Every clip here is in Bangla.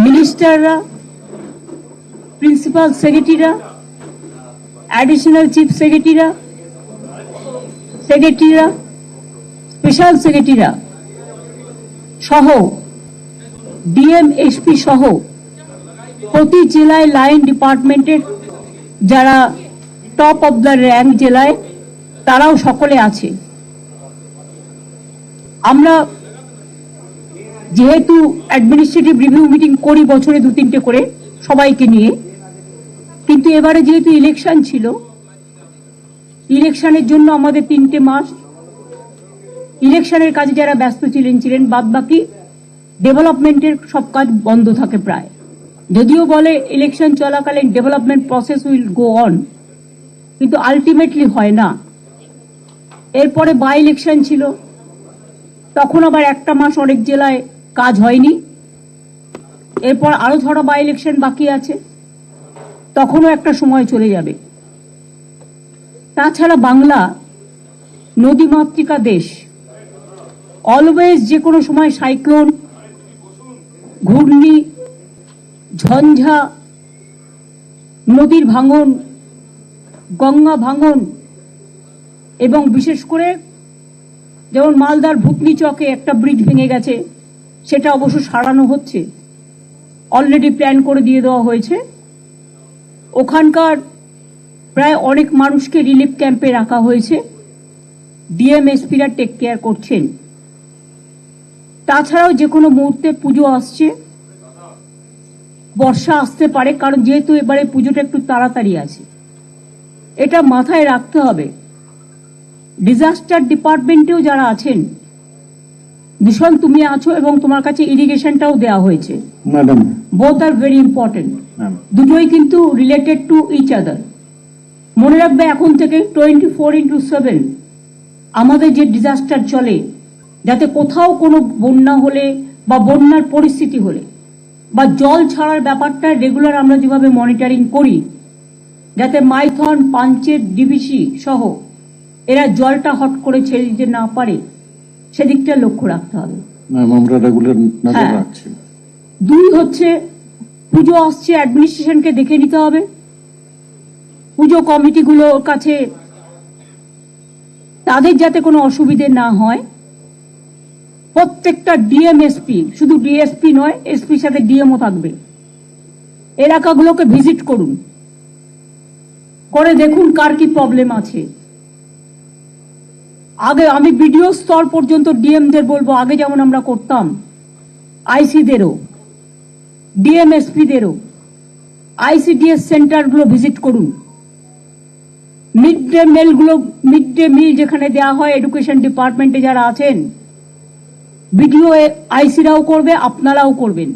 মিনিস্টাররা প্রিন্সিপাল সেক্রেটারিরা অ্যাডিশনাল চিফ সেক্রেটারিরা সেক্রেটারিরা স্পেশাল সেক্রেটারিরা সহ ডিএম এসপি সহ প্রতি জেলায় লাইন ডিপার্টমেন্টের যারা টপ অব দ্য র্যাঙ্ক জেলায়, তারাও সকলে আছে। আমরা যেহেতু অ্যাডমিনিস্ট্রেটিভ রিভিউ মিটিং করি বছরে দু তিনটে করে সবাইকে নিয়ে, কিন্তু এবারে যেহেতু ইলেকশন ছিল ইলেকশনের জন্য আমাদের তিনটে মাস। ইলেকশনের কাজে যারা ব্যস্ত ছিলেন ছিলেন বাদ বাকি ডেভেলপমেন্টের সব কাজ বন্ধ থাকে প্রায়। যদিও বলে ইলেকশন চলাকালীন development process will go on কিন্তু আলটিমেটলি হয় না। এরপরে বাই ইলেকশন ছিল, তখন আবার একটা মাস অনেক জেলায় কাজ হয়নি। এরপর আরও ছটা বাই ইলেকশন বাকি আছে। তখনও একটা সময় চলে যাবে। তাছাড়া বাংলা নদীমাতৃকা দেশ। অলওয়েজ যে কোনো সময় সাইক্লোন ঘূর্ণি, ঝঞ্ঝা, নদীর ভাঙন, গঙ্গা ভাঙন এবং বিশেষ করে যেমন মালদার ভুতনি চকে একটা ব্রিজ ভেঙে গেছে। সেটা অবশ্য সারানো হচ্ছে। অলরেডি প্ল্যান করে দিয়ে দেওয়া হয়েছে। ওখানকার প্রায় অনেক মানুষকে রিলিফ ক্যাম্পে রাখা হয়েছে। ডিএমএসপিরা টেক কেয়ার করছেন। তাছাড়াও যে কোনো মুহূর্তে পুজো আসছে। বর্ষা আসতে পারে, কারণ যেহেতু এবারে পুজোটা একটু তাড়াতাড়ি আছে। এটা মাথায় রাখতে হবে। ডিজাস্টার ডিপার্টমেন্টেও যারা আছেন ভীষণ তুমি আছো এবং তোমার কাছে ইরিগেশনটাও দেওয়া হয়েছে। Madam both are very important দুটোই কিন্তু রিলেটেড টু ইচ আদার মনে রাখবে এখন থেকে টোয়েন্টি ফোর ইন্টু সেভেন আমাদের যে ডিজাস্টার চলে যাতে কোথাও কোনো বন্যা হলে বা বন্যার পরিস্থিতি হলে বা জল ছাড়ার ব্যাপারটা রেগুলার আমরা যেভাবে মনিটরিং করি যাতে মাইথন পাঞ্চের ডিবিসি সহ এরা জলটা হট করে ছেড়ে দিতে না পারে। সেদিকটা লক্ষ্য রাখতে হবে। আমরা রেগুলার নজর হ্যাঁ। রাখছি। দুই হচ্ছে পুজো আসছে অ্যাডমিনিস্ট্রেশনকে দেখে নিতে হবে। পুজো কমিটিগুলোর কাছে তাদের যাতে কোনো অসুবিধে না হয়। প্রত্যেকটা ডিএমএসপি শুধু ডিএসপি নয় এসপির সাথে ডিএমও থাকবে। এলাকাগুলোকে ভিজিট করুন। করে দেখুন কার কি প্রবলেম আছে। আগে আমি বিডিও স্তর পর্যন্ত ডিএমদের বলব, আগে যেমন আমরা করতাম, আইসিদেরও, ডিএমএসপিদেরও, আইসিডিএস সেন্টারগুলো ভিজিট করুন। মিড ডে মিলগুলো, মিড ডে মিল যেখানে দেওয়া হয়, এডুকেশন ডিপার্টমেন্টে যারা আছেন, বিডিও আইসিরাও করবে, আপনারাও করবেন।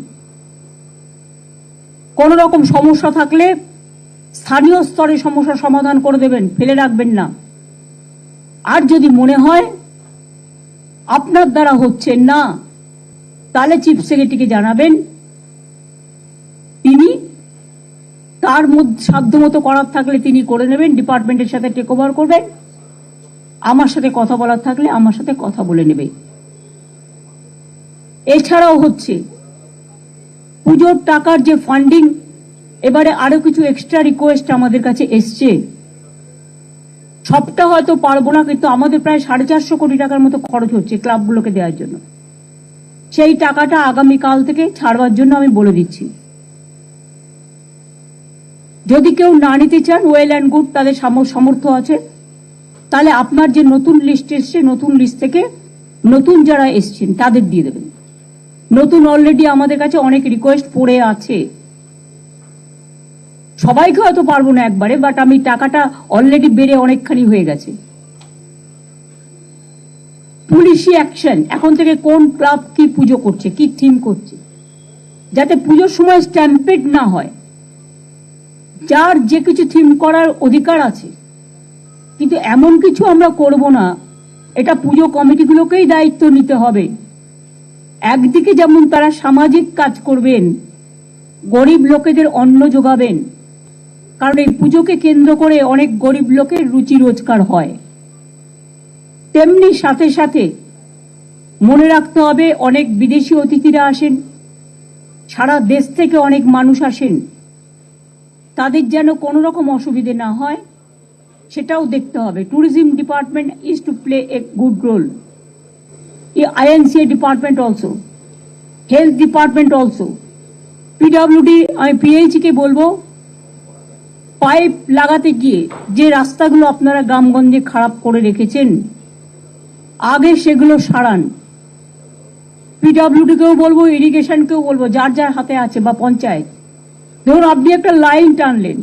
কোন রকম সমস্যা থাকলে স্থানীয় স্তরে সমস্যা সমাধান করে দেবেন, ফেলে রাখবেন না। আর যদি মনে হয় আপনার দ্বারা হচ্ছে না, তাহলে চিফ সেক্রেটারিকে জানাবেন। তিনি তার মধ্যে সাধ্যমতো করার থাকলে তিনি করে নেবেন, ডিপার্টমেন্টের সাথে টেক ওভার করবেন। আমার সাথে কথা বলার থাকলে আমার সাথে কথা বলে নেবে। এছাড়াও হচ্ছে, পুজোর টাকার যে ফান্ডিং এবারে আরও কিছু এক্সট্রা রিকোয়েস্ট আমাদের কাছে এসছে। সবটা হয়তো পারব না, কিন্তু আমাদের প্রায় সাড়ে চারশো কোটি টাকার মতো খরচ হচ্ছে ক্লাবগুলোকে দেওয়ার জন্য। সেই টাকাটা আগামীকাল থেকে ছাড়বার জন্য আমি বলে দিচ্ছি। যদি কেউ না নিতে চান, ওয়েল অ্যান্ড গুড, তাদের সাম- সামর্থ্য আছে। তাহলে আপনার যে নতুন লিস্ট এসছে, নতুন লিস্ট থেকে নতুন যারা এসছেন, তাদের দিয়ে দেবেন। নতুন অলরেডি আমাদের কাছে অনেক রিকোয়েস্ট পড়ে আছে। সবাইকে হয়তো পারব না একবারে বাট আমি টাকাটা অলরেডি বেড়ে অনেকখানি হয়ে গেছে। পুলিশি অ্যাকশন এখন থেকে কোন ক্লাব কি পুজো করছে, কি থিম করছে? যাতে পুজোর সময় স্ট্যাম্পেড না হয়। যার যে কিছু থিম করার অধিকার আছে। কিন্তু এমন কিছু আমরা করব না, এটা পুজো কমিটিগুলোকেই দায়িত্ব নিতে হবে। একদিকে যেমন তারা সামাজিক কাজ করবেন, গরিব লোকেদের অন্ন যোগাবেন কারণ এই পুজোকে কেন্দ্র করে অনেক গরিব লোকের রুচি রোজগার হয়। তেমনি সাথে সাথে মনে রাখতে হবে, অনেক বিদেশি অতিথিরা আসেন, সারা দেশ থেকে অনেক মানুষ আসেন। তাদের যেন কোনো রকম অসুবিধে না হয়, সেটাও দেখতে হবে। Tourism department is to play a good role INCA department also health department also PWD আমি পিএইচি কে বলব পাইপ লাগাতে গিয়ে যে রাস্তাগুলো আপনারা গ্রামগঞ্জে খারাপ করে রেখেছেন, আগে সেগুলো সারান। পিডাব্লিউডি কেও বলব ইরিগেশনকেও বলব, যার যার হাতে আছে বা পঞ্চায়েত। ধরুন, আপনি একটা লাইন টানলেন,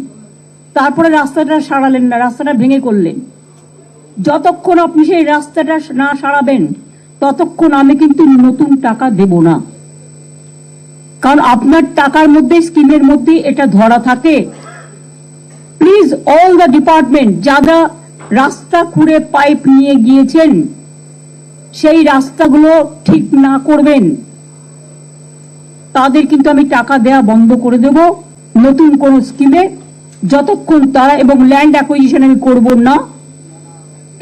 তারপরে রাস্তাটা সারালেন না, রাস্তাটা ভেঙে করলেন। যতক্ষণ আপনি সেই রাস্তাটা না সারাবেন, ততক্ষণ আমি কিন্তু নতুন টাকা দেব না। কারণ আপনার টাকার মধ্যে, স্কিমের মধ্যে এটা ধরা থাকে। অল দ্য ডিপার্টমেন্ট যারা রাস্তা খুঁড়ে পাইপ নিয়ে গিয়েছেন, সেই রাস্তাগুলো ঠিক না করবেন। তাদের কিন্তু আমি টাকা দেয়া বন্ধ করে দেব। নতুন কোন স্কিমে যতক্ষণ তারা এবং ল্যান্ড অ্যাকুইজিশন আমি করব না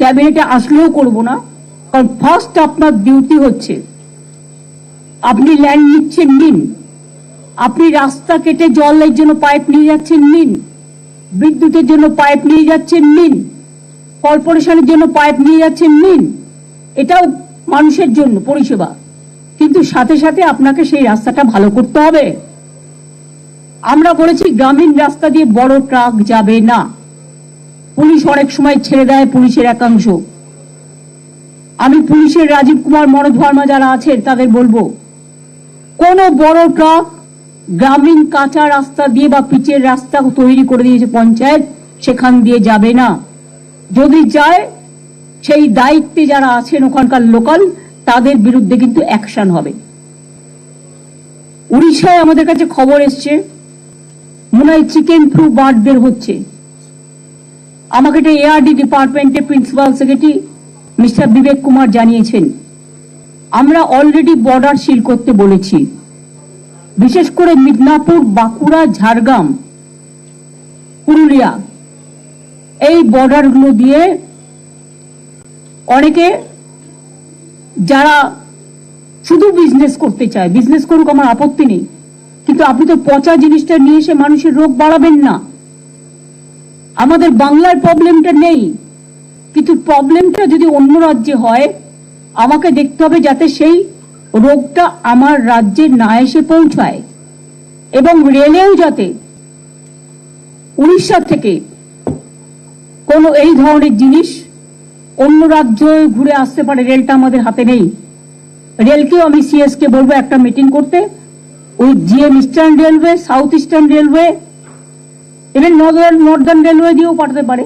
ক্যাবিনেটে আসলেও করব না, কারণ ফার্স্ট আপনার ডিউটি হচ্ছে, আপনি ল্যান্ড নিচ্ছেন, নিন। আপনি রাস্তা কেটে জলের জন্য পাইপ নিয়ে যাচ্ছেন, নিন। বিদ্যুতের জন্য পাইপ নিয়ে যাচ্ছেন নিন কর্পোরেশনের জন্য পাইপ নিয়ে যাচ্ছেন নিন এটাও মানুষের জন্য পরিষেবা। কিন্তু সাথে সাথে আপনাকে সেই রাস্তাটা ভালো করতে হবে। আমরা বলেছি গ্রামীণ রাস্তা দিয়ে বড় ট্রাক যাবে না। পুলিশ অনেক সময় ছেড়ে দেয় পুলিশের একাংশ। আমি পুলিশের রাজীব কুমার মনোজ ভার্মা যারা আছেন, তাদের বলব, কোন বড় ট্রাক গ্রামীণ কাঁচা রাস্তা দিয়ে বা পিচের রাস্তা তৈরি করে দিয়েছে পঞ্চায়েত, সেখান দিয়ে যাবে না। যদি যায়, সেই দায়িত্বে যারা আছেন ওখানকার লোকাল, তাদের বিরুদ্ধে কিন্তু অ্যাকশন হবে। উড়িষ্যায় আমাদের কাছে খবর এসছে, মনে হয় চিকেন ফ্লু বার্ড বের হচ্ছে। আমাকে এটা এআরডি ডিপার্টমেন্টের principal secretary mister Vivek Kumar জানিয়েছেন। আমরা অলরেডি বর্ডার সিল করতে বলেছি। বিশেষ করে মিদনাপুর, বাঁকুড়া, ঝাড়গ্রাম, পুরুলিয়া, এই বর্ডারগুলো দিয়ে অনেকে যারা শুধু বিজনেস করতে চায় বিজনেস করুক আমার আপত্তি নেই, কিন্তু আপনি তো পচা জিনিসটা নিয়ে এসে মানুষের রোগ বাড়াবেন না। আমাদের বাংলার প্রবলেমটা নেই, কিন্তু প্রবলেমটা যদি অন্য রাজ্যে হয়, আমাকে দেখতে হবে যাতে সেই রোগটা আমার রাজ্যে না এসে পৌঁছায় এবং রেলেও যাতে উড়িষ্যা থেকে কোনো এই ধরনের জিনিস অন্য রাজ্য ঘুরে আসতে পারে, রেলটা আমাদের হাতে নেই। রেলকেও আমি সিএস কে বলব একটা মিটিং করতে। ওই GM eastern railway south eastern railway even northern northern railway দিয়েও পাঠাতে পারে।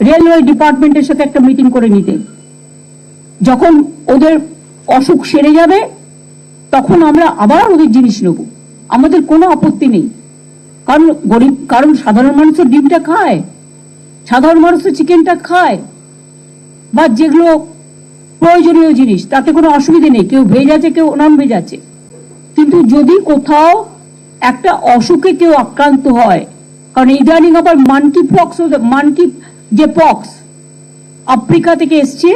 রেলওয়ে ডিপার্টমেন্টের সাথে একটা মিটিং করে নিতে। যখন ওদের অসুখ সেরে যাবে তখন আমরা আবার ওদের জিনিস নেব। আমাদের কোনো আপত্তি নেই। কারণ গরিব, কারণ সাধারণ মানুষ তো ডিমটা খায়, সাধারণ মানুষ তো চিকেনটা খায়, বা যেগুলো প্রয়োজনীয় জিনিস, তাতে কোনো অসুবিধে নেই। কেউ ভেজ আছে, কেউ নন ভেজ আছে। কিন্তু যদি কোথাও একটা অসুখে কেউ আক্রান্ত হয়, কারণ ইদানিং আবার মানকি পক্স মানকি যে পক্স আফ্রিকা থেকে এসছে,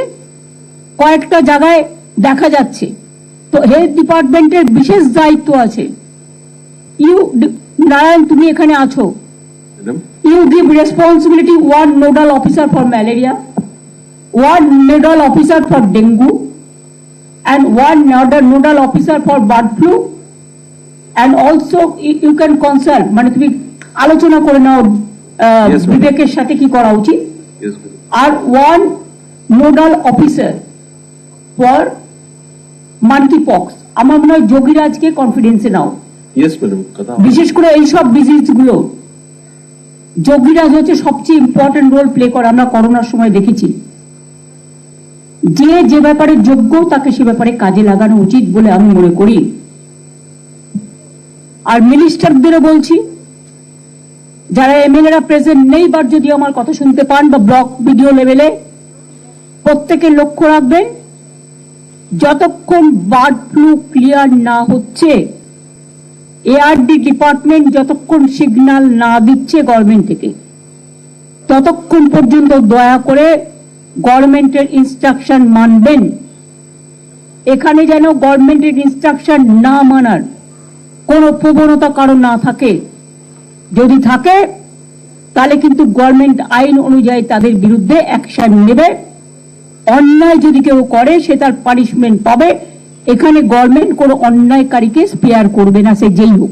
কয়েকটা জায়গায় দেখা যাচ্ছে। হেলথ ডিপার্টমেন্টের বিশেষ দায়িত্ব আছে। ইউ নারায়ণ তুমি এখানে আছো। You give responsibility one nodal officer for malaria one nodal officer for dengue and one nodal officer for bird flu and also you can consult মানে তুমি আলোচনা করে নাও বিবেকের সাথে কি করা উচিত। আর one nodal officer for monkey pox আমার মনে হয় যোগীরাজকে কনফিডেন্সে নাও। বিশেষ করে এইসব ডিজিজগুলো যোগীরাজ হচ্ছে সবচেয়ে ইম্পর্টেন্ট রোল প্লে করে আমরা করোনার সময় দেখেছি। যে যে ব্যাপারে যোগ্য তাকে সে ব্যাপারে কাজে লাগানো উচিত বলে আমি মনে করি। আর মিনিস্টারদেরও বলছি যারা এমএলএরা প্রেজেন্ট নেই বা যদি আমার কথা শুনতে পান বা ব্লক ভিডিও লেভেলে প্রত্যেকে লক্ষ্য রাখবেন যতক্ষণ বার্ড ফ্লু ক্লিয়ার না হচ্ছে এআরডি ডিপার্টমেন্ট যতক্ষণ সিগন্যাল না দিচ্ছে গভর্নমেন্ট থেকে, ততক্ষণ পর্যন্ত দয়া করে গভর্নমেন্টের ইনস্ট্রাকশন মানবেন। এখানে যেন গভর্নমেন্টের ইনস্ট্রাকশন না মানার কোনো প্রবণতা কারণ না থাকে। যদি থাকে, তাহলে কিন্তু গভর্নমেন্ট আইন অনুযায়ী তাদের বিরুদ্ধে অ্যাকশন নেবে। অন্যায় যদি কেউ করে, সে তার পানিশমেন্ট পাবে। এখানে গভর্নমেন্ট কোনো অন্যায়কারীকে স্পেয়ার করবে না, সে যেই হোক।